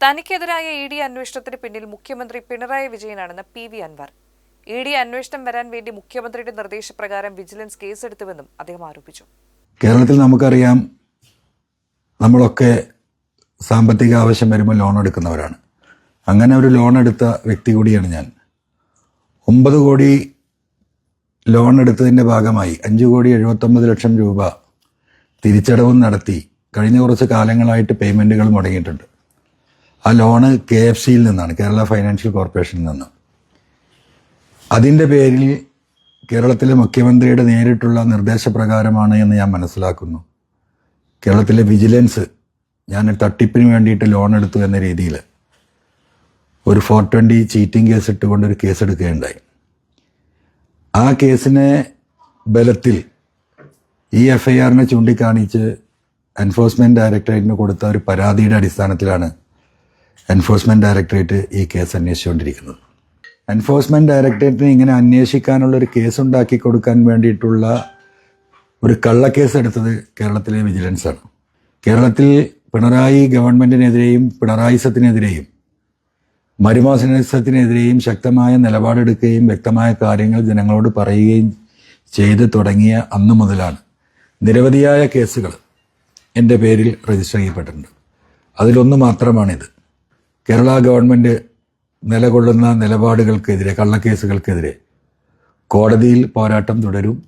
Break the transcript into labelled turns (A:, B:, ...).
A: തനിക്കെതിരായ E D അന്വേഷണത്തിന് പിന്നിൽ മുഖ്യമന്ത്രി Pinarayi വിജയനാണെന്ന് P V Anvar. E D അന്വേഷണം വരാൻ വേണ്ടി മുഖ്യമന്ത്രിയുടെ നിർദ്ദേശപ്രകാരം വിജിലൻസ് കേസെടുത്തുവെന്നും അദ്ദേഹം ആരോപിച്ചു.
B: കേരളത്തിൽ നമുക്കറിയാം നമ്മളൊക്കെ സാമ്പത്തിക ആവശ്യം വരുമ്പോൾ ലോൺ എടുക്കുന്നവരാണ്. അങ്ങനെ ഒരു ലോൺ എടുത്ത വ്യക്തി കൂടിയാണ് ഞാൻ. ഒമ്പത് കോടി ലോൺ എടുത്തതിന്റെ ഭാഗമായി അഞ്ച് കോടി എഴുപത്തൊമ്പത് ലക്ഷം രൂപ തിരിച്ചടവും നടത്തി കഴിഞ്ഞ കുറച്ച് കാലങ്ങളായിട്ട് പേയ്മെന്റുകൾ മുടങ്ങിയിട്ടുണ്ട്. ആ ലോണ് കെ എഫ് സിയിൽ നിന്നാണ് കേരള ഫൈനാൻഷ്യൽ കോർപ്പറേഷനിൽ നിന്ന്. അതിന്റെ പേരിൽ കേരളത്തിലെ മുഖ്യമന്ത്രിയുടെ നേരിട്ടുള്ള നിർദ്ദേശപ്രകാരമാണ് എന്ന് ഞാൻ മനസ്സിലാക്കുന്നു. കേരളത്തിലെ വിജിലൻസ് ഞാൻ തട്ടിപ്പിന് വേണ്ടിയിട്ട് ലോൺ എടുത്തു എന്ന രീതിയിൽ ഒരു ഫോർ ട്വന്റി ചീറ്റിംഗ് കേസ് ഇട്ടുകൊണ്ട് ഒരു കേസ് എടുക്കുകയുണ്ടായി. ആ കേസിനെ ബലത്തിൽ ഈ എഫ് ഐ ആറിനെ ചൂണ്ടിക്കാണിച്ച് എൻഫോഴ്സ്മെന്റ് ഡയറക്ടറേറ്റിന് കൊടുത്ത ഒരു പരാതിയുടെ അടിസ്ഥാനത്തിലാണ് എൻഫോഴ്സ്മെന്റ് ഡയറക്ടറേറ്റ് ഈ കേസ് അന്വേഷിച്ചുകൊണ്ടിരിക്കുന്നത് എൻഫോഴ്സ്മെന്റ് ഡയറക്ടറേറ്റിന് ഇങ്ങനെ അന്വേഷിക്കാനുള്ള ഒരു കേസ് ഉണ്ടാക്കി കൊടുക്കാൻ വേണ്ടിയിട്ടുള്ള ഒരു കള്ളക്കേസ് എടുത്തത് കേരളത്തിലെ വിജിലൻസാണ്. കേരളത്തിൽ പിണറായി ഗവൺമെന്റിനെതിരെയും പിണറായിസത്തിനെതിരെയും മരുമാസനത്തിനെതിരെയും ശക്തമായ നിലപാടെടുക്കുകയും വ്യക്തമായ കാര്യങ്ങൾ ജനങ്ങളോട് പറയുകയും ചെയ്ത് തുടങ്ങിയ അന്നു മുതലാണ് നിരവധിയായ കേസുകൾ എന്റെ പേരിൽ രജിസ്റ്റർ ചെയ്യപ്പെട്ടിട്ടുണ്ട്. അതിലൊന്ന് മാത്രമാണിത്. കേരള ഗവൺമെന്റ് നിലകൊള്ളുന്ന നിലപാടുകൾക്കെതിരെ കള്ളക്കേസുകൾക്കെതിരെ കോടതിയിൽ പോരാട്ടം തുടരും.